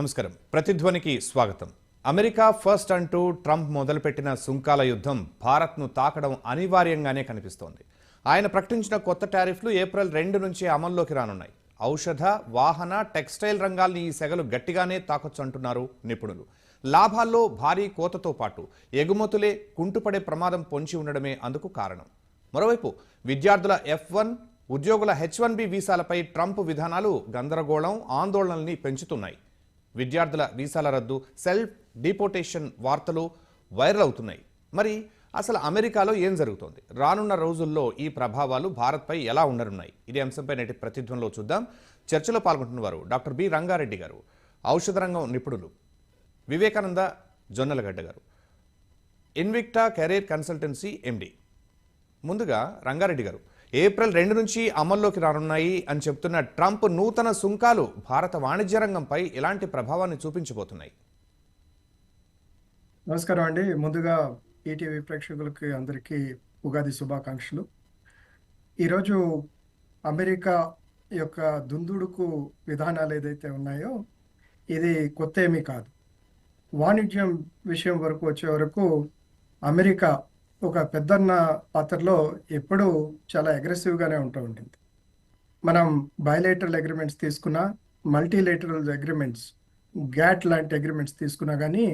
నమస్కారం. ప్రతిధ్వనికి స్వాగతం. America first అంటూ ట్రంప్ మొదలుపెట్టిన సుంకాల యుద్ధం భారత్ను తాకడం అనివార్యంగానే కనిపిస్తోంది. ఆయన ప్రకటించిన కొత్త టారిఫ్లు ఏప్రిల్ రెండు నుంచి అమల్లోకి రానున్నాయి. ఔషధ వాహన టెక్స్టైల్ రంగాల్ని ఈ సెగలు గట్టిగానే తాకొచ్చు అంటున్నారు నిపుణులు. లాభాల్లో భారీ కోతతో పాటు ఎగుమతులే కుంటుపడే ప్రమాదం పొంచి ఉండడమే అందుకు కారణం. మరోవైపు విద్యార్థుల ఎఫ్ వన్ ఉద్యోగుల హెచ్ వన్ బి వీసాలపై ట్రంప్ విధానాలు గందరగోళం ఆందోళనల్ని పెంచుతున్నాయి. విద్యార్థుల వీసాల రద్దు సెల్ఫ్ డిపోటేషన్ వార్తలు వైరల్ అవుతున్నాయి. మరి అసలు అమెరికాలో ఏం జరుగుతోంది? రానున్న రోజుల్లో ఈ ప్రభావాలు భారత్పై ఎలా ఉండనున్నాయి? ఇదే అంశంపై నేటి ప్రతిధ్వనిలో చూద్దాం. చర్చలో పాల్గొంటున్నవారు డాక్టర్ బి రంగారెడ్డి గారు. ఔషధ రంగం నిపుణులు వివేకానంద జొన్నలగడ్డ గారు. Invicta career consultancy MD. ముందుగా రంగారెడ్డి గారు ఏప్రిల్ రెండు నుంచి అమల్లోకి రానున్నాయి అని చెప్తున్న ట్రంప్ నూతన సుంకాలు భారత వాణిజ్య రంగంపై ఎలాంటి ప్రభావాన్ని చూపించబోతున్నాయి? నమస్కారం అండి. ముందుగా ఈటీవీ ప్రేక్షకులకి అందరికీ ఉగాది శుభాకాంక్షలు. ఈరోజు అమెరికా యొక్క దుందుడుకు విధానాలు ఏదైతే ఉన్నాయో ఇది కొత్త ఏమీ కాదు. వాణిజ్యం విషయం వరకు వచ్చే వరకు అమెరికా ఒక పెద్దన్న పాత్రలో ఎప్పుడూ చాలా అగ్రెసివ్గానే ఉంటూ ఉంటుంది. మనం బయలేటరల్ అగ్రిమెంట్స్ తీసుకున్నా మల్టీలేటరల్ అగ్రిమెంట్స్ గ్యాట్ లాంటి అగ్రిమెంట్స్ తీసుకున్నా కానీ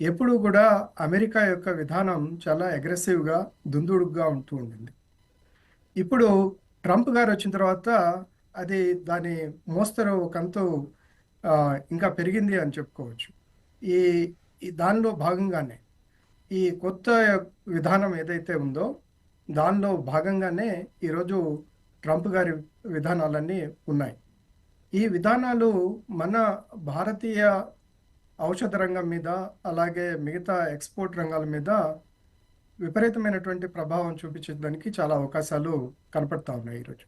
ఎప్పుడూ కూడా అమెరికా యొక్క విధానం చాలా అగ్రెసివ్గా దుందుడుగ్గా ఉంటూ ఉండింది ఇప్పుడు ట్రంప్ గారు వచ్చిన తర్వాత అది దాని మోస్తరు ఒకంతు ఇంకా పెరిగింది అని చెప్పుకోవచ్చు. ఈ దానిలో భాగంగానే ఈ కొత్త విధానం ఏదైతే ఉందో దానిలో భాగంగానే ఈరోజు ట్రంప్ గారి విధానాలన్నీ ఉన్నాయి. ఈ విధానాలు మన భారతీయ ఔషధ రంగం మీద అలాగే మిగతా ఎక్స్పోర్ట్ రంగాల మీద విపరీతమైనటువంటి ప్రభావం చూపించడానికి చాలా అవకాశాలు కనపడతా ఉన్నాయి ఈరోజు.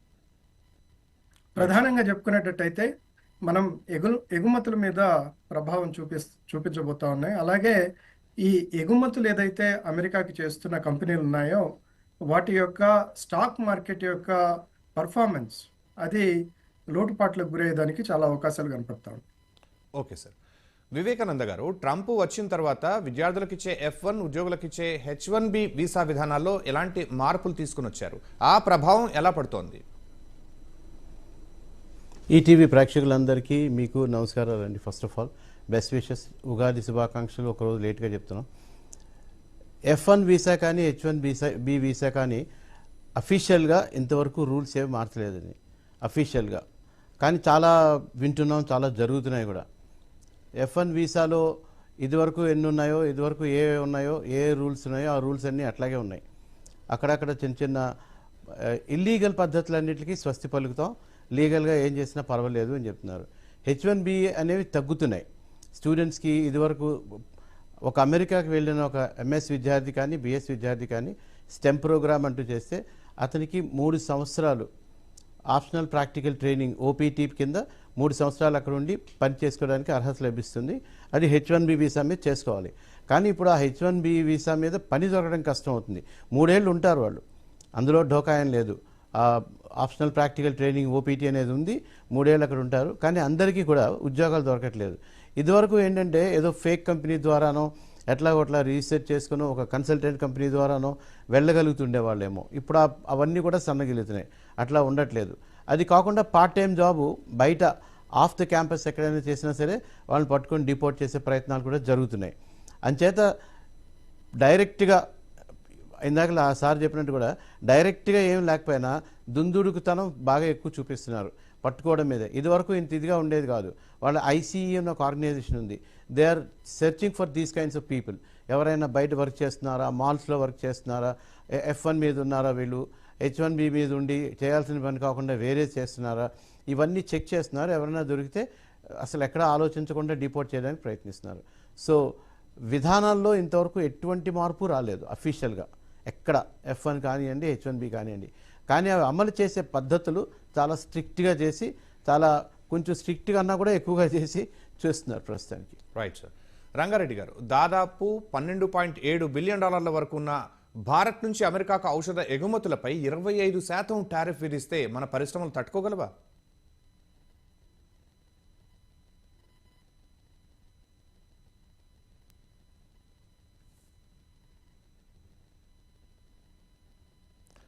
ప్రధానంగా చెప్పుకునేటట్టయితే మనం ఎగు ఎగుమతుల మీద ప్రభావం చూపి చూపించబోతా ఉన్నాయి. అలాగే ఈ ఎగుమతులు ఏదైతే అమెరికాకి చేస్తున్న కంపెనీలు ఉన్నాయో వాటి యొక్క స్టాక్ మార్కెట్ యొక్క పర్ఫార్మెన్స్ అది లోటుపాట్లకు గురయ్యేదానికి చాలా అవకాశాలు కనపడతా ఓకే సార్. వివేకానంద గారు ట్రంప్ వచ్చిన తర్వాత విద్యార్థులకు ఇచ్చే ఎఫ్ వన్ ఉద్యోగులకు ఇచ్చే హెచ్ వన్ బి వీసా విధానాల్లో ఎలాంటి మార్పులు తీసుకుని వచ్చారు? ఆ ప్రభావం ఎలా పడుతోంది? ఈటీవీ ప్రేక్షకులందరికీ మీకు నమస్కారాలు అండి first of all. Best wishes Ugadi శుభాకాంక్షలు ఒకరోజు లేట్గా చెప్తున్నాం. ఎఫ్ వన్ వీసా కానీ H one visa B visa కానీ అఫీషియల్గా ఇంతవరకు రూల్స్ ఏమి మార్చలేదని అఫీషియల్గా కానీ చాలా వింటున్నాం చాలా జరుగుతున్నాయి కూడా. ఎఫ్ వన్ వీసాలో ఇదివరకు ఎన్ని ఉన్నాయో ఇదివరకు ఏ ఉన్నాయో ఏ రూల్స్ ఉన్నాయో ఆ రూల్స్ అన్నీ అట్లాగే ఉన్నాయి. అక్కడక్కడ చిన్న చిన్న eh, ఇల్లీగల్ పద్ధతులన్నిటికీ స్వస్తి పలుకుతాం. లీగల్గా ఏం చేసినా పర్వాలేదు అని చెప్తున్నారు. హెచ్ వన్ బి అనేవి తగ్గుతున్నాయి. స్టూడెంట్స్కి ఇదివరకు ఒక అమెరికాకి వెళ్ళిన ఒక ఎంఎస్ విద్యార్థి కానీ బిఎస్ విద్యార్థి కానీ స్టెమ్ ప్రోగ్రామ్ అంటూ చేస్తే అతనికి మూడు సంవత్సరాలు ఆప్షనల్ ప్రాక్టికల్ ట్రైనింగ్ ఓపీటీ కింద మూడు సంవత్సరాలు అక్కడ ఉండి పని చేసుకోవడానికి అర్హత లభిస్తుంది. అది హెచ్ వన్ బి వీసా మీద చేసుకోవాలి. కానీ ఇప్పుడు ఆ హెచ్ వన్ బి వీసా మీద పని దొరకడం కష్టం అవుతుంది. మూడేళ్ళు ఉంటారు వాళ్ళు. అందులో ఢోకాయం లేదు. ఆప్షనల్ ప్రాక్టికల్ ట్రైనింగ్ ఓపీటీ అనేది ఉంది. మూడేళ్ళు అక్కడ ఉంటారు. కానీ అందరికీ కూడా ఉద్యోగాలు దొరకట్లేదు. ఇదివరకు ఏంటంటే ఏదో ఫేక్ కంపెనీ ద్వారానో ఎట్లా అట్లా రీసెర్చ్ చేసుకుని ఒక కన్సల్టెంట్ కంపెనీ ద్వారానో వెళ్ళగలుగుతుండే వాళ్ళేమో. ఇప్పుడు అవన్నీ కూడా సన్నగిలుతున్నాయి అట్లా ఉండట్లేదు. అది కాకుండా పార్ట్ టైం జాబు బయట ఆఫ్ ద క్యాంపస్ ఎక్కడైనా చేసినా సరే వాళ్ళని పట్టుకొని డిపోర్ట్ చేసే ప్రయత్నాలు కూడా జరుగుతున్నాయి. అంచేత డైరెక్ట్గా ఇందాక ఆ సార్ చెప్పినట్టు కూడా డైరెక్ట్గా ఏం లేకపోయినా దుందుడుకుతనం బాగా ఎక్కువ చూపిస్తున్నారు. పట్టుకోవడం మీద. ఇదివరకు ఇంత ఇదిగా ఉండేది కాదు. వాళ్ళ ఐసీఈ అని ఒక ఆర్గనైజేషన్ ఉంది. They are searching for these kinds of people. ఎవరైనా బయట వర్క్ చేస్తున్నారా? మాల్స్లో వర్క్ చేస్తున్నారా? ఎఫ్ వన్ మీద ఉన్నారా వీళ్ళు? హెచ్ వన్ బి మీద ఉండి చేయాల్సిన పని కాకుండా వేరే చేస్తున్నారా? ఇవన్నీ చెక్ చేస్తున్నారు. ఎవరైనా దొరికితే అసలు ఎక్కడ ఆలోచించకుండా డిపోర్ట్ చేయడానికి ప్రయత్నిస్తున్నారు. సో విధానాల్లో ఇంతవరకు ఎటువంటి మార్పు రాలేదు అఫీషియల్గా. ఎక్కడ? ఎఫ్ వన్ కానివ్వండి హెచ్ వన్ బి కానివ్వండి. కానీ అవి అమలు చేసే పద్ధతులు చాలా స్ట్రిక్ట్గా చేసి చాలా కొంచెం స్ట్రిక్ట్ అన్నా కూడా ఎక్కువగా చేసి చేస్తున్నారు ప్రస్తుతానికి. రైట్ సార్ రంగారెడ్డి గారు దాదాపు పన్నెండు పాయింట్ ఏడు బిలియన్ డాలర్ల వరకు ఉన్న భారత్ నుంచి అమెరికాకు ఔషధ ఎగుమతులపై ఇరవై ఐదు శాతం టారిఫ్ విధిస్తే మన పరిశ్రమలు తట్టుకోగలవా?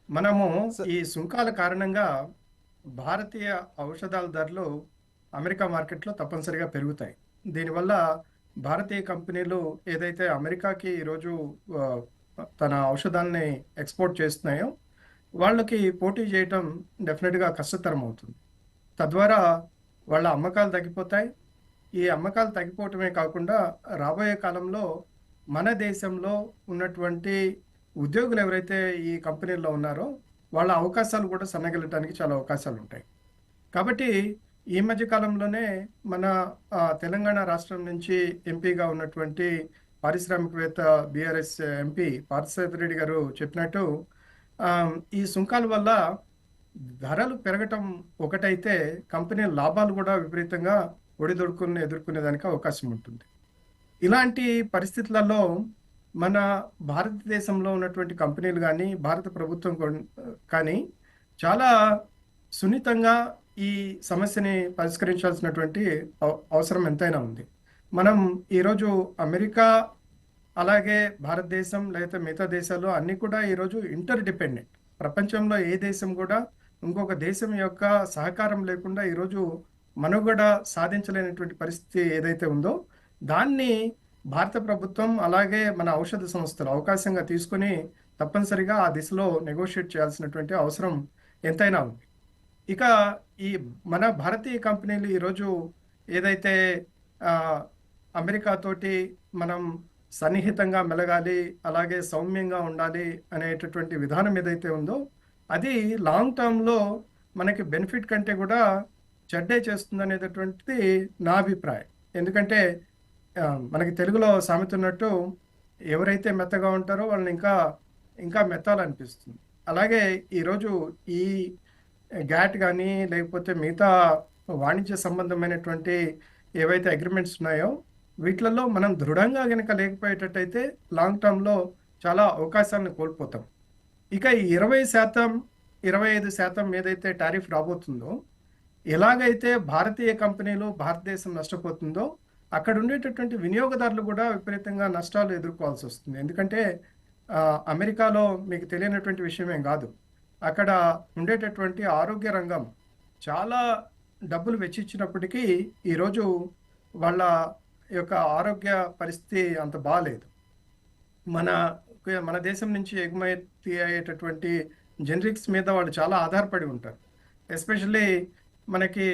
మనము ఈ సుంకాల కారణంగా భారతీయ ఔషధాల ధరలు అమెరికా మార్కెట్లో తప్పనిసరిగా పెరుగుతాయి. దీనివల్ల భారతీయ కంపెనీలు ఏదైతే అమెరికాకి ఈరోజు తన ఔషధాన్ని ఎక్స్పోర్ట్ చేస్తున్నాయో వాళ్ళకి పోటీ చేయటం డెఫినెట్గా కష్టతరం అవుతుంది. తద్వారా వాళ్ళ అమ్మకాలు తగ్గిపోతాయి. ఈ అమ్మకాలు తగ్గిపోవటమే కాకుండా రాబోయే కాలంలో మన దేశంలో ఉన్నటువంటి ఉద్యోగులు ఎవరైతే ఈ కంపెనీల్లో ఉన్నారో వాళ్ళ అవకాశాలు కూడా సన్నగిల్లటానికి చాలా అవకాశాలు ఉంటాయి కాబట్టి ఈ మధ్య కాలంలోనే మన తెలంగాణ రాష్ట్రం నుంచి ఎంపీగా ఉన్నటువంటి పారిశ్రామికవేత్త బీఆర్ఎస్ ఎంపీ పార్థసారథి రెడ్డి గారు చెప్పినట్టు ఈ సుంకాల వల్ల ధరలు పెరగటం ఒకటైతే కంపెనీ లాభాలు కూడా విపరీతంగా ఒడిదొడుకుని ఎదుర్కొనేదానికి అవకాశం ఉంటుంది ఇలాంటి పరిస్థితులలో మన భారతదేశంలో ఉన్నటువంటి కంపెనీలు కానీ భారత ప్రభుత్వం కొన్- కానీ చాలా సున్నితంగా ఈ సమస్యని పరిష్కరించాల్సినటువంటి అవ- అవసరం ఎంతైనా ఉంది. మనం ఈరోజు అమెరికా అలాగే భారతదేశం లేదా మిగతా దేశాలు అన్నీ కూడా ఈరోజు ఇంటర్ డిపెండెంట్ ప్రపంచంలో ఏ దేశం కూడా ఇంకొక దేశం యొక్క సహకారం లేకుండా ఈరోజు మనుగడ సాధించలేనటువంటి పరిస్థితి ఏదైతే ఉందో దాన్ని భారత ప్రభుత్వం అలాగే మన ఔషధ సంస్థలు అవకాశంగా తీసుకొని తప్పనిసరిగా ఆ దిశలో నెగోషియేట్ చేయాల్సినటువంటి అవసరం ఎంతైనా ఉంది. ఇక ఈ మన భారతీయ కంపెనీలు ఈరోజు ఏదైతే అమెరికాతోటి మనం సన్నిహితంగా మెలగాలి అలాగే సౌమ్యంగా ఉండాలి అనేటటువంటి విధానం ఏదైతే ఉందో అది లాంగ్ టర్మ్లో మనకి బెనిఫిట్ కంటే కూడా చెడ్డే చేస్తుంది అనేటటువంటిది నా అభిప్రాయం. ఎందుకంటే మనకి తెలుగులో సామెత ఉన్నట్టు ఎవరైతే మెత్తగా ఉంటారో వాళ్ళని ఇంకా ఇంకా మెత్తాలనిపిస్తుంది. అలాగే ఈరోజు ఈ గ్యాట్ కానీ లేకపోతే మిగతా వాణిజ్య సంబంధమైనటువంటి ఏవైతే అగ్రిమెంట్స్ ఉన్నాయో వీటిలలో మనం దృఢంగా కనుక లేకపోయేటట్టయితే లాంగ్ టర్మ్లో చాలా అవకాశాలను కోల్పోతాం. ఇక ఈ ఇరవై శాతం ఇరవై ఐదు శాతం ఏదైతే టారిఫ్ రాబోతుందో ఎలాగైతే భారతీయ కంపెనీలు భారతదేశం నష్టపోతుందో అక్కడ ఉండేటటువంటి వినియోగదారులు కూడా విపరీతంగా నష్టాలు ఎదుర్కోవాల్సి వస్తుంది. ఎందుకంటే అమెరికాలో మీకు తెలియనటువంటి విషయమేం కాదు. అక్కడ ఉండేటటువంటి ఆరోగ్య రంగం చాలా డబ్బులు వెచ్చించినప్పటికీ ఈరోజు వాళ్ళ యొక్క ఆరోగ్య పరిస్థితి అంత బాగాలేదు మన మన దేశం నుంచి ఎగుమతి అయ్యేటటువంటి జెనరిక్స్ మీద వాళ్ళు చాలా ఆధారపడి ఉంటారు. ఎస్పెషల్లీ మనకి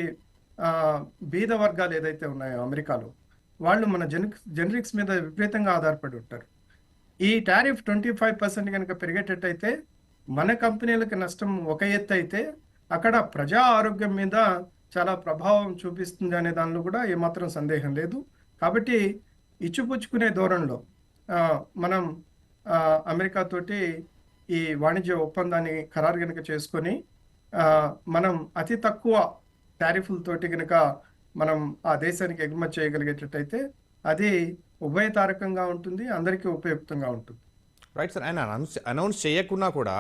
బీద వర్గాలు ఏదైతే ఉన్నాయో అమెరికాలో వాళ్ళు మన జెనిక్స్ జెనరిక్స్ మీద విపరీతంగా ఆధారపడి ఉంటారు. ఈ టారిఫ్ ట్వంటీ ఫైవ్ పర్సెంట్ కనుక పెరిగేటట్టయితే మన కంపెనీలకు నష్టం ఒక ఎత్తు అయితే అక్కడ ప్రజా ఆరోగ్యం మీద చాలా ప్రభావం చూపిస్తుంది అనే దానిలో కూడా ఏమాత్రం సందేహం లేదు. కాబట్టి ఇచ్చిపుచ్చుకునే ధోరణిలో మనం అమెరికా తోటి ఈ వాణిజ్య ఒప్పందాన్ని ఖరారు కనుక చేసుకొని మనం అతి తక్కువ టారిఫ్లతోటి కనుక మనం ఆ దేశానికి ఎగుమతి చేయగలిగేటట్టయితే అది ఉభయతారకంగా ఉంటుంది అందరికీ ఉపయుక్తంగా ఉంటుంది. రైట్ సార్ ఆయన అనౌన్స్ అనౌన్స్ చేయకున్నా కూడా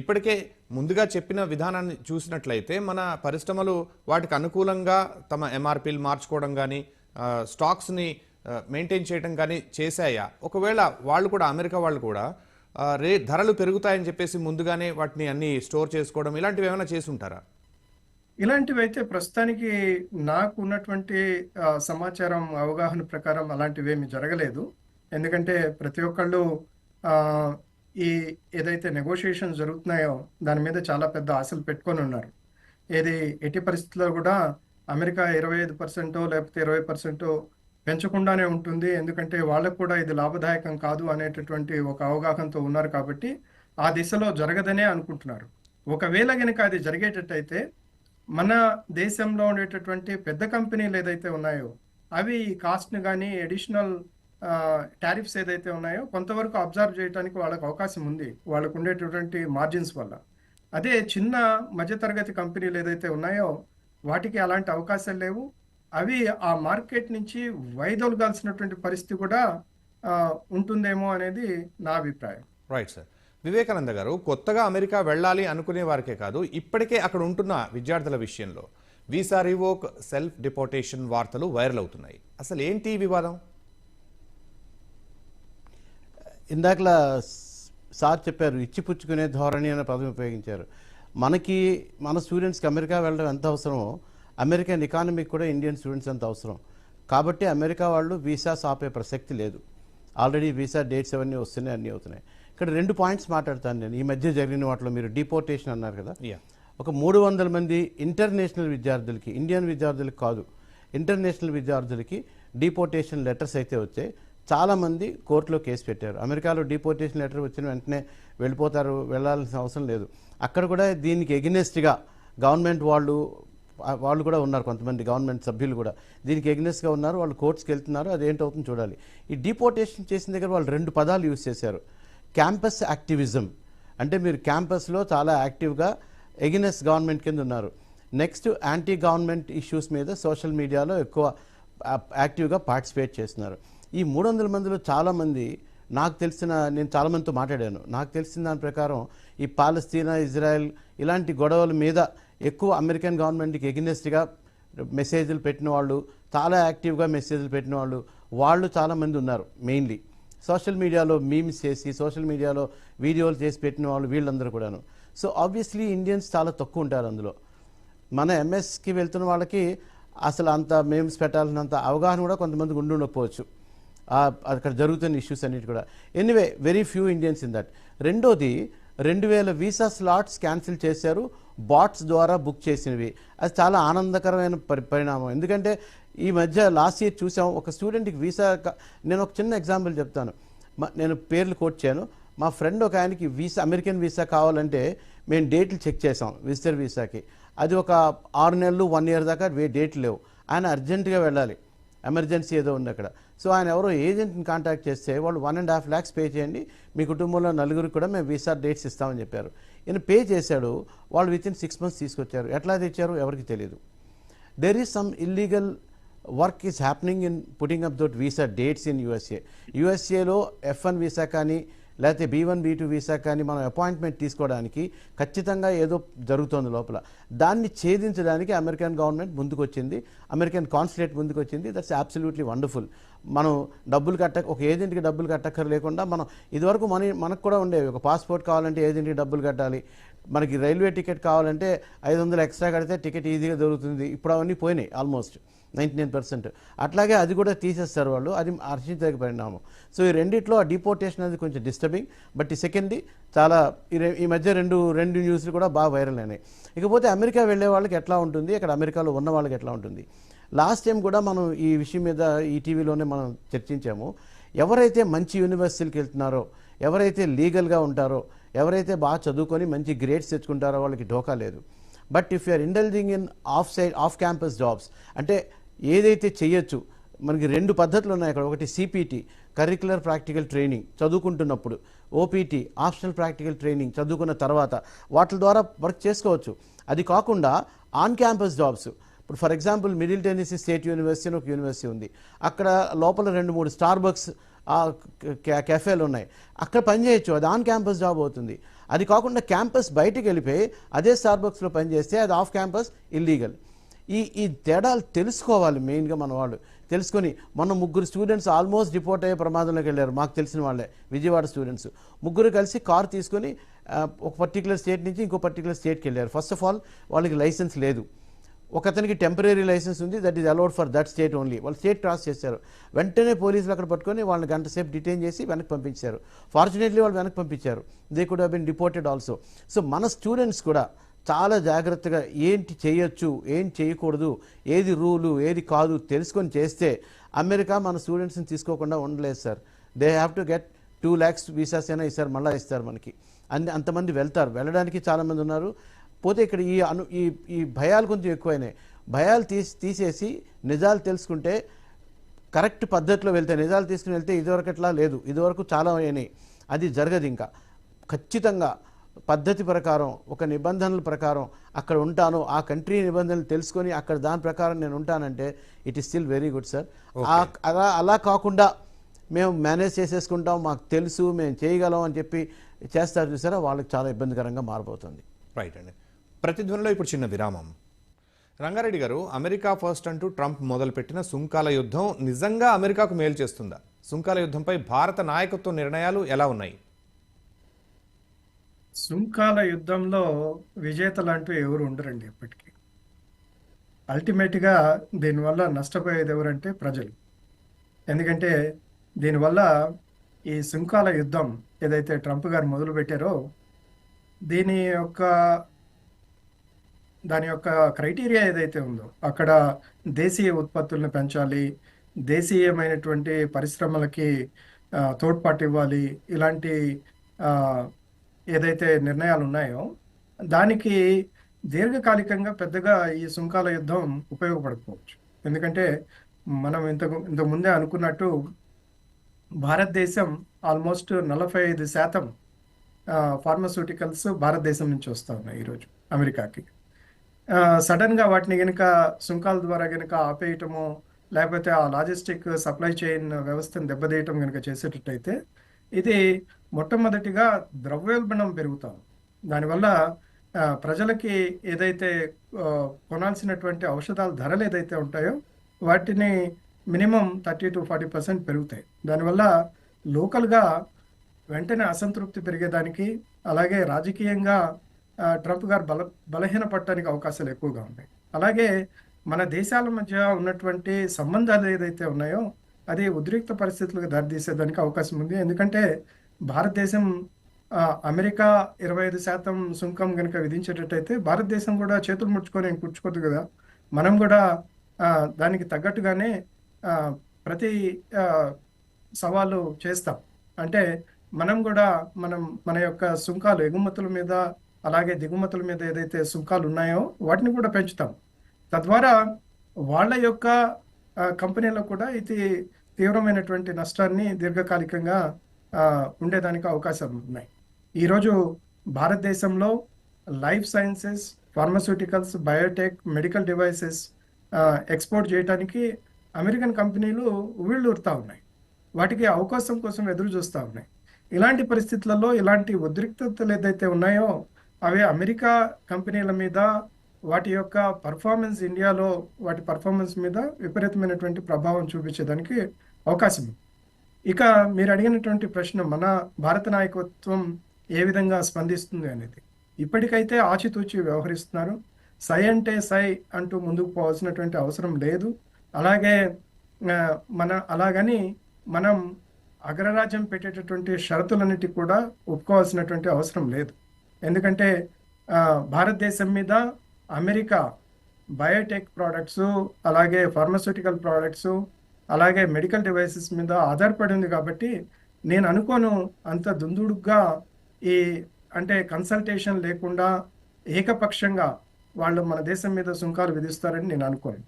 ఇప్పటికే ముందుగా చెప్పిన విధానాన్ని చూసినట్లయితే మన పరిశ్రమలు వాటికి అనుకూలంగా తమ ఎంఆర్పీలు మార్చుకోవడం కానీ స్టాక్స్ని మెయింటైన్ చేయడం కానీ చేశాయా? ఒకవేళ వాళ్ళు కూడా అమెరికా వాళ్ళు కూడా రే ధరలు పెరుగుతాయని చెప్పేసి ముందుగానే వాటిని అన్ని స్టోర్ చేసుకోవడం ఇలాంటివి ఏమైనా చేసి ఉంటారా? ఇలాంటివి అయితే ప్రస్తుతానికి నాకు ఉన్నటువంటి సమాచారం అవగాహన ప్రకారం అలాంటివి ఏమి జరగలేదు. ఎందుకంటే ప్రతి ఒక్కళ్ళు ఈ ఏదైతే నెగోషియేషన్ జరుగుతున్నాయో దాని మీద చాలా పెద్ద ఆశలు పెట్టుకొని ఉన్నారు. ఏది ఎట్టి పరిస్థితుల్లో కూడా అమెరికా ఇరవై ఐదు పర్సెంటో లేకపోతే ఇరవై పర్సెంటో పెంచకుండానే ఉంటుంది. ఎందుకంటే వాళ్ళకు కూడా ఇది లాభదాయకం కాదు అనేటటువంటి ఒక అవగాహనతో ఉన్నారు కాబట్టి ఆ దిశలో జరగదనే అనుకుంటున్నారు. ఒకవేళ కనుక అది జరిగేటట్టయితే మన దేశంలో ఉండేటటువంటి పెద్ద కంపెనీలు ఏదైతే ఉన్నాయో అవి ఈ కాస్ట్ని కానీ అడిషనల్ టారిఫ్స్ ఏదైతే ఉన్నాయో కొంతవరకు అబ్జర్వ్ చేయడానికి వాళ్ళకు అవకాశం ఉంది వాళ్ళకు ఉండేటటువంటి మార్జిన్స్ వల్ల. అదే చిన్న మధ్యతరగతి కంపెనీలు ఏదైతే ఉన్నాయో వాటికి అలాంటి అవకాశాలు లేవు. అవి ఆ మార్కెట్ నుంచి వైదొలగాల్సినటువంటి పరిస్థితి కూడా ఉంటుందేమో అనేది నా అభిప్రాయం. రైట్ సార్ వివేకానంద గారు కొత్తగా అమెరికా వెళ్ళాలి అనుకునే వారికే కాదు ఇప్పటికే అక్కడ ఉంటున్న విద్యార్థుల విషయంలో వీసా రివోక్ సెల్ఫ్ డిపోటేషన్ వార్తలు వైరల్ అవుతున్నాయి. అసలు ఏంటి ఈ వివాదం? ఇందాకలా సార్ చెప్పారు ఇచ్చిపుచ్చుకునే ధోరణి అనే పదం ఉపయోగించారు. మనకి మన స్టూడెంట్స్కి అమెరికా వెళ్ళడం ఎంత అవసరమో అమెరికన్ ఎకానమీకి కూడా ఇండియన్ స్టూడెంట్స్ ఎంత అవసరం. కాబట్టి అమెరికా వాళ్ళు వీసాస్ ఆపే ప్రసక్తి లేదు. ఆల్రెడీ వీసా డేట్స్ అవన్నీ వస్తున్నాయి అన్నీ అవుతున్నాయి. ఇక్కడ రెండు పాయింట్స్ మాట్లాడతాను నేను. ఈ మధ్య జరిగిన వాటిలో మీరు డిపోర్టేషన్ అన్నారు కదా. ఒక మూడు వందల మంది ఇంటర్నేషనల్ విద్యార్థులకి ఇండియన్ విద్యార్థులకి కాదు ఇంటర్నేషనల్ విద్యార్థులకి డిపోర్టేషన్ లెటర్స్ అయితే వచ్చాయి. చాలామంది కోర్టులో కేసు పెట్టారు. అమెరికాలో డిపోర్టేషన్ లెటర్ వచ్చిన వెంటనే వెళ్ళిపోతారు వెళ్ళాల్సిన అవసరం లేదు. అక్కడ కూడా దీనికి ఎగ్నెస్ట్గా గవర్నమెంట్ వాళ్ళు వాళ్ళు కూడా ఉన్నారు కొంతమంది గవర్నమెంట్ సభ్యులు కూడా. దీనికి ఎగ్నెస్ట్గా ఉన్నారు వాళ్ళు కోర్ట్స్కి వెళ్తున్నారు అది ఏంటవుతుందో చూడాలి. ఈ డిపోర్టేషన్ చేసిన దగ్గర వాళ్ళు రెండు పదాలు యూజ్ చేశారు. Campus activism. అంటే మీరు క్యాంపస్లో చాలా యాక్టివ్గా ఎగినెస్ గవర్నమెంట్ కింద ఉన్నారు. నెక్స్ట్ యాంటీ గవర్నమెంట్ ఇష్యూస్ మీద సోషల్ మీడియాలో ఎక్కువ యాక్టివ్గా పార్టిసిపేట్ చేస్తున్నారు. ఈ మూడు వందల మందిలో చాలామంది నాకు తెలిసిన నేను చాలామందితో మాట్లాడాను. నాకు తెలిసిన దాని ప్రకారం ఈ పాలస్తీనా ఇజ్రాయెల్ ఇలాంటి గొడవల మీద ఎక్కువ అమెరికన్ గవర్నమెంట్కి ఎగినెస్ట్గా మెసేజ్లు పెట్టిన వాళ్ళు చాలా యాక్టివ్గా మెసేజ్లు పెట్టిన వాళ్ళు వాళ్ళు చాలామంది ఉన్నారు మెయిన్లీ. సోషల్ మీడియాలో మీమ్స్ చేసి సోషల్ మీడియాలో వీడియోలు చేసి పెట్టిన వాళ్ళు వీళ్ళందరూ కూడాను. సో ఆబ్వియస్లీ ఇండియన్స్ చాలా తక్కువ ఉంటారు అందులో. మన ఎంఎస్కి వెళ్తున్న వాళ్ళకి అసలు అంత మేమ్స్ పెట్టాల్సినంత అవగాహన కూడా కొంతమందికి ఉండి ఉండకపోవచ్చు. అక్కడ జరుగుతున్న ఇష్యూస్ అన్నిటి కూడా. Anyway very few Indians in that రెండోది రెండు వేల వీసా స్లాట్స్ క్యాన్సిల్ చేశారు బాట్స్ ద్వారా బుక్ చేసినవి. అది చాలా ఆనందకరమైన పరి పరిణామం. ఎందుకంటే ఈ మధ్య లాస్ట్ ఇయర్ చూసాం ఒక స్టూడెంట్కి వీసా నేను ఒక చిన్న ఎగ్జాంపుల్ చెప్తాను. నేను పేర్లు కోట్ చేయను. మా ఫ్రెండ్ ఒక ఆయనకి వీసా అమెరికన్ వీసా కావాలంటే మేము డేట్లు చెక్ చేసాం విజిటర్ వీసాకి అది ఒక ఆరు నెలలు వన్ ఇయర్ దాకా వే డేట్లు లేవు. ఆయన అర్జెంటుగా వెళ్ళాలి. ఎమర్జెన్సీ ఏదో ఉంది అక్కడ. సో ఆయన ఎవరో ఏజెంట్ని కాంటాక్ట్ చేస్తే వాళ్ళు one and half lakhs pay చేయండి. మీ కుటుంబంలో నలుగురికి కూడా మేము వీసా డేట్స్ ఇస్తామని చెప్పారు. ఈయన పే చేశాడు. వాళ్ళు విత్ ఇన్ సిక్స్ మంత్స్ తీసుకొచ్చారు. ఎట్లా తెచ్చారు ఎవరికి తెలియదు there is some illegal work is happening in putting up dot visa dates in USA. యూఎస్ఏలో F one visa కానీ లేకపోతే B one B two visa కానీ మనం అపాయింట్మెంట్ తీసుకోవడానికి ఖచ్చితంగా ఏదో జరుగుతోంది లోపల. దాన్ని ఛేదించడానికి అమెరికన్ గవర్నమెంట్ ముందుకొచ్చింది. అమెరికన్ కాన్సులేట్ ముందుకొచ్చింది. That's absolutely wonderful. మనం డబ్బులు కట్ట ఒక ఏజెంట్కి డబ్బులు కట్టక్కర్ లేకుండా మనం ఇదివరకు మన మనకు కూడా ఉండేవి. ఒక పాస్పోర్ట్ కావాలంటే ఏజెంట్కి డబ్బులు కట్టాలి. మనకి రైల్వే టికెట్ కావాలంటే ఐదు వందలు ఎక్స్ట్రా కడితే టికెట్ ఈజీగా దొరుకుతుంది. ఇప్పుడు అవన్నీ పోయినాయి ఆల్మోస్ట్ నైంటీ నైన్ పర్సెంట్. అట్లాగే అది కూడా తీసేస్తారు వాళ్ళు. అది హర్షించదగ్గ పరిణామం. సో ఈ రెండిట్లో ఆ డిపోర్టేషన్ అనేది కొంచెం డిస్టర్బింగ్. బట్ ఈ సెకండ్ది చాలా ఈ ఈ మధ్య రెండు రెండు న్యూస్లు కూడా బాగా వైరల్ అయినాయి. ఇకపోతే అమెరికా వెళ్ళే వాళ్ళకి ఎట్లా ఉంటుంది? అక్కడ అమెరికాలో ఉన్న వాళ్ళకి ఎట్లా ఉంటుంది? లాస్ట్ టైం కూడా మనం ఈ విషయం మీద ఈ టీవీలోనే మనం చర్చించాము. ఎవరైతే మంచి యూనివర్సిటీలకు వెళ్తున్నారో ఎవరైతే లీగల్గా ఉంటారో ఎవరైతే బాగా చదువుకొని మంచి గ్రేడ్స్ తెచ్చుకుంటారో వాళ్ళకి ఢోకా లేదు. But if you're indulging in off side of campus jobs అంటే ఏదైతే చేయొచ్చు మనకి రెండు పద్ధతులు ఉన్నాయి అక్కడ. ఒకటి సిపిటి కరిక్యులర్ ప్రాక్టికల్ ట్రైనింగ్ చదువుకుంటున్నప్పుడు. ఓపీటీ ఆప్షనల్ ప్రాక్టికల్ ట్రైనింగ్ చదువుకున్న తర్వాత. వాటి ద్వారా వర్క్ చేసుకోవచ్చు. అది కాకుండా ఆన్ క్యాంపస్ జాబ్స్ ఇప్పుడు for example middle Tennessee state university అని ఒక యూనివర్సిటీ ఉంది. అక్కడ లోపల రెండు మూడు స్టార్ బక్స్ కెఫేలు ఉన్నాయి. అక్కడ పనిచేయచ్చు అది ఆన్ క్యాంపస్ జాబ్ అవుతుంది. అది కాకుండా క్యాంపస్ బయటికి వెళ్ళిపోయి అదే స్టార్బక్స్లో పనిచేస్తే అది ఆఫ్ క్యాంపస్ ఇల్లీగల్ ఈ ఈ తేడాలు తెలుసుకోవాలి మెయిన్గా మన వాళ్ళు. తెలుసుకొని మొన్న ముగ్గురు స్టూడెంట్స్ ఆల్మోస్ట్ డిపోర్ట్ అయ్యే ప్రమాదంలోకి వెళ్ళారు. మాకు తెలిసిన వాళ్ళే. విజయవాడ స్టూడెంట్స్ ముగ్గురు కలిసి కార్ తీసుకొని ఒక పర్టికులర్ స్టేట్ నుంచి ఇంకో పర్టికులర్ స్టేట్కి వెళ్ళారు. ఫస్ట్ ఆఫ్ ఆల్ వాళ్ళకి లైసెన్స్ లేదు. ఒకతనికి టెంపరీ లైసెన్స్ ఉంది that is allowed for that state only వాళ్ళు స్టేట్ క్రాస్ చేశారు. వెంటనే పోలీసులు అక్కడ పట్టుకొని వాళ్ళని గంట సేపు డిటైన్ చేసి వెనక్కి పంపించారు. ఫార్చునేట్లీ వాళ్ళు వెనక్కి పంపించారు. They could have been deported also so మన స్టూడెంట్స్ కూడా చాలా జాగ్రత్తగా ఏంటి చేయొచ్చు ఏం చేయకూడదు ఏది రూలు ఏది కాదు తెలుసుకొని చేస్తే అమెరికా మన స్టూడెంట్స్ని తీసుకోకుండా ఉండలేదు sir. They have to get two lakhs visas అయినా ఇస్తారు మళ్ళీ ఇస్తారు మనకి. అన్ని అంతమంది వెళ్తారు. వెళ్ళడానికి చాలామంది ఉన్నారు. పోతే ఇక్కడ ఈ అను ఈ ఈ భయాలు కొంచెం ఎక్కువైనాయి. భయాలు తీసి తీసేసి నిజాలు తెలుసుకుంటే కరెక్ట్ పద్ధతిలో వెళ్తే నిజాలు తీసుకుని వెళ్తే ఇదివరకట్లా లేదు. ఇదివరకు చాలా అయినాయి. అది జరగదు ఇంకా. ఖచ్చితంగా పద్ధతి ప్రకారం ఒక నిబంధనల ప్రకారం అక్కడ ఉంటాను. ఆ కంట్రీ నిబంధనలు తెలుసుకొని అక్కడ దాని ప్రకారం నేను ఉంటానంటే it is still very good sir అలా అలా కాకుండా మేము మేనేజ్ చేసేసుకుంటాం. మాకు తెలుసు మేము చేయగలం అని చెప్పి చేస్తారు చూసారా? వాళ్ళకి చాలా ఇబ్బందికరంగా మారిపోతుంది రైట్ అండి. ప్రతిధ్వనిలో ఇప్పుడు చిన్న విరామం. రంగారెడ్డి గారు అమెరికా ఫస్ట్ అంటూ ట్రంప్ మొదలుపెట్టిన సుంకాల యుద్ధం నిజంగా అమెరికాకు మేలు చేస్తుందా? సుంకాల యుద్ధంపై భారత నాయకత్వ నిర్ణయాలు ఎలా ఉన్నాయి? సుంకాల యుద్ధంలో విజేతలు అంటూ ఎవరు ఉండరండి ఎప్పటికీ. అల్టిమేట్గా దీనివల్ల నష్టపోయేది ఎవరంటే ప్రజలు. ఎందుకంటే దీనివల్ల ఈ సుంకాల యుద్ధం ఏదైతే ట్రంప్ గారు మొదలుపెట్టారో దీని యొక్క దాని యొక్క క్రైటీరియా ఏదైతే ఉందో అక్కడ దేశీయ ఉత్పత్తులను పెంచాలి దేశీయమైనటువంటి పరిశ్రమలకి తోడ్పాటు ఇవ్వాలి ఇలాంటి ఏదైతే నిర్ణయాలు ఉన్నాయో దానికి దీర్ఘకాలికంగా పెద్దగా ఈ సుంకాల యుద్ధం ఉపయోగపడకపోవచ్చు. ఎందుకంటే మనం ఇంతకు ఇంతకు ముందే అనుకున్నట్టు భారతదేశం ఆల్మోస్ట్ నలభై ఐదు శాతం ఫార్మస్యూటికల్స్ భారతదేశం నుంచి వస్తూ ఉన్నాయి ఈరోజు అమెరికాకి. సడన్గా సడన్గా వాటిని గనుక సుంకాల ద్వారా గనుక ఆపేయటము లేకపోతే ఆ లాజిస్టిక్ సప్లై చైన్ వ్యవస్థను దెబ్బతీయటం గనుక చేసేటట్టయితే ఇది మొట్టమొదటిగా ద్రవ్యోల్బణం పెరుగుతాం. దానివల్ల ప్రజలకి ఏదైతే కొనాల్సినటువంటి ఔషధాల ధరలు ఏదైతే ఉంటాయో వాటిని minimum thirty to forty percent పెరుగుతాయి. దానివల్ల లోకల్గా వెంటనే అసంతృప్తి పెరిగేదానికి అలాగే రాజకీయంగా ట్రంప్ గారు బల బలహీన పడటానికి అవకాశాలు ఎక్కువగా ఉన్నాయి. అలాగే మన దేశాల మధ్య ఉన్నటువంటి సంబంధాలు ఏదైతే ఉన్నాయో అది ఉద్రిక్త పరిస్థితులకు దారితీసేదానికి అవకాశం ఉంది. ఎందుకంటే భారతదేశం అమెరికా ఇరవై ఐదు శాతం సుంకం కనుక విధించేటట్టయితే భారతదేశం కూడా చేతులు ముడుచుకొని కూర్చుకోదు కదా. మనం కూడా దానికి తగ్గట్టుగానే ప్రతి సవాలు చేస్తాం. అంటే మనం కూడా మనం మన యొక్క సుంకాలు ఎగుమతుల మీద అలాగే దిగుమతుల మీద ఏదైతే సుంకాలు ఉన్నాయో వాటిని కూడా పెంచుతాం. తద్వారా వాళ్ళ యొక్క కంపెనీలో కూడా ఇది తీవ్రమైనటువంటి నష్టాన్ని దీర్ఘకాలికంగా ఉండేదానికి అవకాశాలు ఉన్నాయి. ఈరోజు భారతదేశంలో life sciences pharmaceuticals biotech medical devices export చేయడానికి అమెరికన్ కంపెనీలు ఉవ్విళ్ళూరుతా ఉన్నాయి. వాటికి అవకాశం కోసం ఎదురు చూస్తూ ఉన్నాయి. ఇలాంటి పరిస్థితులలో ఇలాంటి ఉద్రిక్తతలు ఏదైతే ఉన్నాయో అవి అమెరికా కంపెనీల మీద వాటి యొక్క పర్ఫార్మెన్స్ ఇండియాలో వాటి పర్ఫార్మెన్స్ మీద విపరీతమైనటువంటి ప్రభావం చూపించేదానికి అవకాశం. ఇక మీరు అడిగినటువంటి ప్రశ్న మన భారత నాయకత్వం ఏ విధంగా స్పందిస్తుంది అనేది. ఇప్పటికైతే ఆచితూచి వ్యవహరిస్తున్నారు. సై అంటే సై అంటూ ముందుకు పోవాల్సినటువంటి అవసరం లేదు. అలాగే మన అలాగని మనం అగ్రరాజ్యం పెట్టేటటువంటి షరతులన్నిటి కూడా ఒప్పుకోవాల్సినటువంటి అవసరం లేదు. ఎందుకంటే భారతదేశం మీద అమెరికా బయోటెక్ ప్రోడక్ట్స్ అలాగే ఫార్మస్యూటికల్ ప్రోడక్ట్స్ అలాగే మెడికల్ డివైసెస్ మీద ఆధారపడి ఉంది కాబట్టి నేను అనుకోను అంత దుందుడుగ్గా ఈ అంటే కన్సల్టేషన్ లేకుండా ఏకపక్షంగా వాళ్ళు మన దేశం మీద సుంకాలు విధిస్తారని నేను అనుకోను.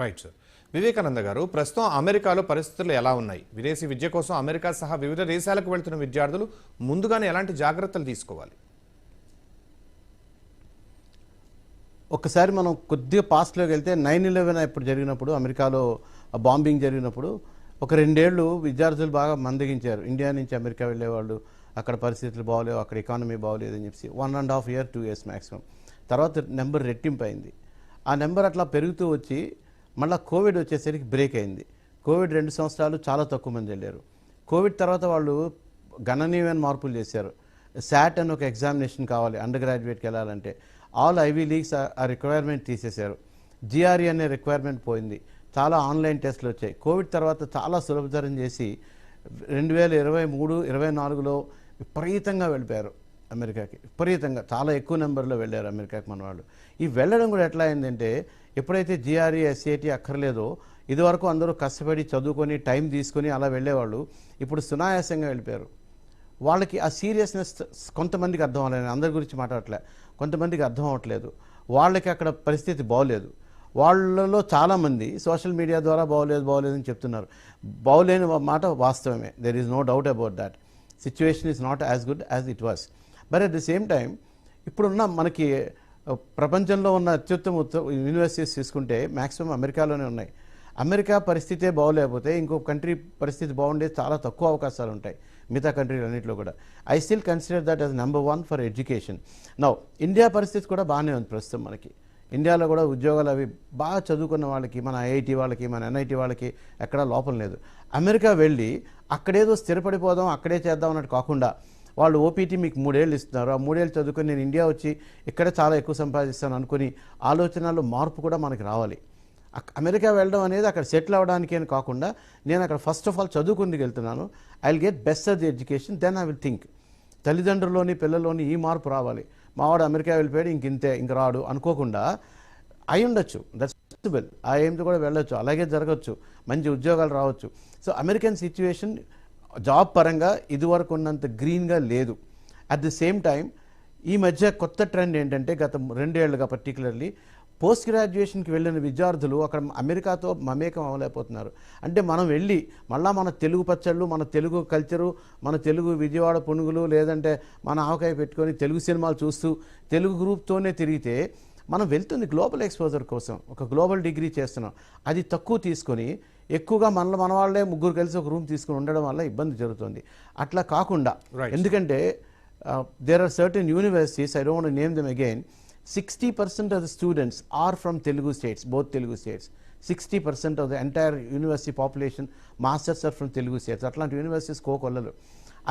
Right sir. వివేకానంద గారు ప్రస్తుతం అమెరికాలో పరిస్థితులు ఎలా ఉన్నాయి? విదేశీ విద్య కోసం అమెరికా సహా వివిధ దేశాలకు వెళ్తున్న విద్యార్థులు ముందుగానే ఎలాంటి జాగ్రత్తలు తీసుకోవాలి? ఒక్కసారి మనం కొద్దిగా పాస్ట్లోకి వెళ్తే నైన్ ఇలెవెన్ ఇప్పుడు జరిగినప్పుడు అమెరికాలో బాంబింగ్ జరిగినప్పుడు ఒక రెండేళ్ళు విద్యార్థులు బాగా మందగించారు. ఇండియా నుంచి అమెరికా వెళ్ళేవాళ్ళు అక్కడ పరిస్థితులు బాగోలేవు అక్కడ ఎకానమీ బాగోలేదు అని చెప్పి one and half year two years maximum తర్వాత నెంబర్ రెట్టింపు అయింది. ఆ నెంబర్ అట్లా పెరుగుతూ వచ్చి మళ్ళీ కోవిడ్ వచ్చేసరికి బ్రేక్ అయింది. కోవిడ్ రెండు సంవత్సరాలు చాలా తక్కువ మంది వెళ్ళారు. కోవిడ్ తర్వాత వాళ్ళు గణనీయమైన మార్పులు చేశారు. శాట్ అని ఒక ఎగ్జామినేషన్ కావాలి అండర్ గ్రాడ్యుయేట్కి వెళ్ళాలంటే. ఆల్ ఐవీ లీగ్స్ ఆ రిక్వైర్మెంట్ తీసేశారు. జిఆర్ఈ అనే రిక్వైర్మెంట్ పోయింది. చాలా ఆన్లైన్ టెస్ట్లు వచ్చాయి. కోవిడ్ తర్వాత చాలా సులభతరం చేసి రెండు వేల ఇరవై మూడు ఇరవై నాలుగులో విపరీతంగా వెళ్ళిపోయారు అమెరికాకి. విపరీతంగా చాలా ఎక్కువ నెంబర్లో వెళ్ళారు అమెరికాకి మన వాళ్ళు. ఈ వెళ్ళడం కూడా ఎట్లా అయిందంటే ఎప్పుడైతే జిఆర్ఈ ఎస్ఏటి అక్కర్లేదో ఇదివరకు అందరూ కష్టపడి చదువుకొని టైం తీసుకొని అలా వెళ్ళేవాళ్ళు. ఇప్పుడు సునాయాసంగా వెళ్ళిపోయారు. వాళ్ళకి ఆ సీరియస్నెస్ కొంతమందికి అర్థం అవ్వలేదు. అందరి గురించి మాట్లాడట్లే. కొంతమందికి అర్థం అవ్వట్లేదు. వాళ్ళకి అక్కడ పరిస్థితి బాగోలేదు. వాళ్ళలో చాలామంది సోషల్ మీడియా ద్వారా బాగోలేదు బాగోలేదు అని చెప్తున్నారు. బాగోలేని మాట వాస్తవమే. There is no doubt about that situation is not as good as it was but at the same time ఇప్పుడున్న మనకి ప్రపంచంలో ఉన్న అత్యుత్తమ యూనివర్సిటీస్ తీసుకుంటే మ్యాక్సిమం అమెరికాలోనే ఉన్నాయి. అమెరికా పరిస్థితే బాగోలేకపోతే ఇంకో కంట్రీ పరిస్థితి బాగుండే చాలా తక్కువ అవకాశాలు ఉంటాయి. మిగతా కంట్రీలు అన్నింటిలో కూడా. I still consider that as number one for education now India పరిస్థితి కూడా బాగానే ఉంది ప్రస్తుతం మనకి. ఇండియాలో కూడా ఉద్యోగాలు అవి బాగా చదువుకున్న వాళ్ళకి మన ఐఐటి వాళ్ళకి మన ఎన్ఐటి వాళ్ళకి ఎక్కడా లోపం లేదు. అమెరికా వెళ్ళి అక్కడేదో స్థిరపడిపోదాం అక్కడే చేద్దాం అన్నట్టు కాకుండా వాళ్ళు ఓపీటీ మీకు మూడేళ్ళు ఇస్తున్నారు. ఆ మూడేళ్ళు చదువుకొని నేను ఇండియా వచ్చి ఇక్కడ చాలా ఎక్కువ సంపాదిస్తాను అనుకుని ఆలోచనలో మార్పు కూడా మనకి రావాలి. అమెరికా వెళ్ళడం అనేది అక్కడ సెటిల్ అవ్వడానికి అని కాకుండా నేను అక్కడ ఫస్ట్ ఆఫ్ ఆల్ చదువుకుందుకు వెళ్తున్నాను. I will get best of the education then I will think తల్లిదండ్రుల్లోని పిల్లల్లోని ఈ మార్పు రావాలి. మావాడు అమెరికా వెళ్ళిపోయాడు ఇంక ఇంతే ఇంక రాడు అనుకోకుండా అయి ఉండొచ్చు. దట్స్ పాసిబుల్ ఆ ఏమిటి కూడా వెళ్ళొచ్చు. అలాగే జరగచ్చు. మంచి ఉద్యోగాలు రావచ్చు. సో అమెరికన్ సిచ్యువేషన్ జాబ్ పరంగా ఇదివరకు ఉన్నంత గ్రీన్గా లేదు. అట్ ది సేమ్ టైం ఈ మధ్య కొత్త ట్రెండ్ ఏంటంటే గత రెండేళ్ళుగా పర్టికులర్లీ పోస్ట్ గ్రాడ్యుయేషన్కి వెళ్ళిన విద్యార్థులు అక్కడ అమెరికాతో మమేకం అవ్వలేకపోతున్నారు. అంటే మనం వెళ్ళి మళ్ళా మన తెలుగు పచ్చళ్ళు మన తెలుగు కల్చరు మన తెలుగు విజయవాడ పునుగులు లేదంటే మన ఆవకాయ పెట్టుకొని తెలుగు సినిమాలు చూస్తూ తెలుగు గ్రూప్తోనే తిరిగితే మనం వెళ్తుంది గ్లోబల్ ఎక్స్పోజర్ కోసం. ఒక గ్లోబల్ డిగ్రీ చేస్తున్నాం. అది తక్కువ తీసుకొని ఎక్కువగా మనలో మన వాళ్ళే ముగ్గురు కలిసి ఒక రూమ్ తీసుకుని ఉండడం వల్ల ఇబ్బంది జరుగుతుంది. అట్లా కాకుండా. ఎందుకంటే there are certain universities I don't name them again sixty percent of the students are from Telugu states both Telugu states sixty percent of the entire university population masters are from Telugu states అట్లాంటి universities కోకొల్లలు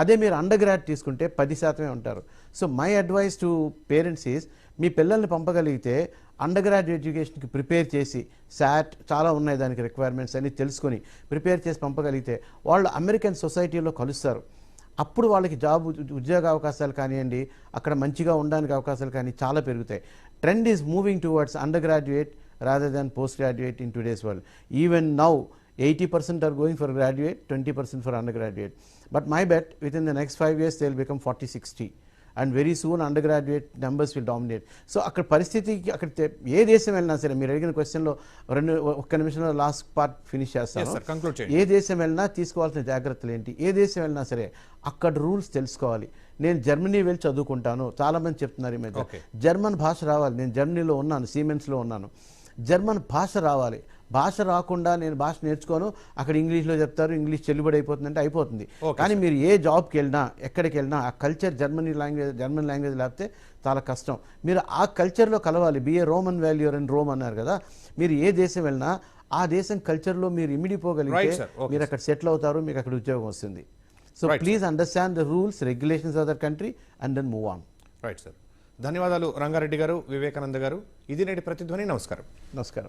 అదే మీరు under grad తీసుకుంటే పది శాతమే ఉంటారు. So my advice to parents is మీ పిల్లల్ని పంపగలిగితే అండర్ గ్రాడ్ ఎడ్యుకేషన్కి ప్రిపేర్ చేసి శాట్ చాలా ఉన్నాయి దానికి రిక్వైర్మెంట్స్ అన్ని తెలుసుకొని ప్రిపేర్ చేసి పంపగలిగితే వాళ్ళు అమెరికన్ సొసైటీలో కలుస్తారు. అప్పుడు వాళ్ళకి జాబ్ ఉద్యోగ అవకాశాలు కానివ్వండి అక్కడ మంచిగా ఉండడానికి అవకాశాలు కానీ చాలా పెరుగుతాయి. Trend is moving towards undergraduate rather than postgraduate in today's world even now eighty percent are going for graduate twenty percent for undergraduate but my bet within the next five years they will become forty sixty and very soon undergraduate numbers will dominate so అక్కడ పరిస్థితికి అక్కడ ఏ దేశం వెళ్ళినా సరే మీరు అడిగిన క్వశ్చన్లో రెండు ఒక్క నిమిషంలో లాస్ట్ పార్ట్ ఫినిష్. చేస్తాను. ఏ దేశం వెళ్ళినా తీసుకోవాల్సిన జాగ్రత్తలు ఏంటి? ఏ దేశం వెళ్ళినా సరే అక్కడ రూల్స్ తెలుసుకోవాలి. నేను జర్మనీ వెళ్ళి చదువుకుంటాను. చాలా మంది చెప్తున్నారు ఈ మధ్య. జర్మన్ భాష రావాలి. నేను జర్మనీలో ఉన్నాను సీమెన్స్లో ఉన్నాను. జర్మన్ భాష రావాలి. భాష రాకుండా నేను భాష నేర్చుకోను అక్కడ ఇంగ్లీష్లో చెప్తారు ఇంగ్లీష్ చెల్లుబడి అయిపోతుందంటే అయిపోతుంది. కానీ మీరు ఏ జాబ్కి వెళ్ళినా ఎక్కడికి వెళ్ళినా ఆ culture Germany language German language లేకపోతే చాలా కష్టం. మీరు ఆ కల్చర్లో కలవాలి. Be a Roman while you're and Rome అన్నారు కదా మీరు ఏ దేశం వెళ్ళినా ఆ దేశం కల్చర్లో మీరు ఇమిడిపోగలిగితే మీరు అక్కడ సెటిల్ అవుతారు మీకు అక్కడ ఉద్యోగం వస్తుంది. So please understand the rules regulations of their country and then move on right sir ధన్యవాదాలు రంగారెడ్డి గారు వివేకానంద గారు. ఇది నేటి ప్రతిధ్వని. నమస్కారం. నమస్కారం.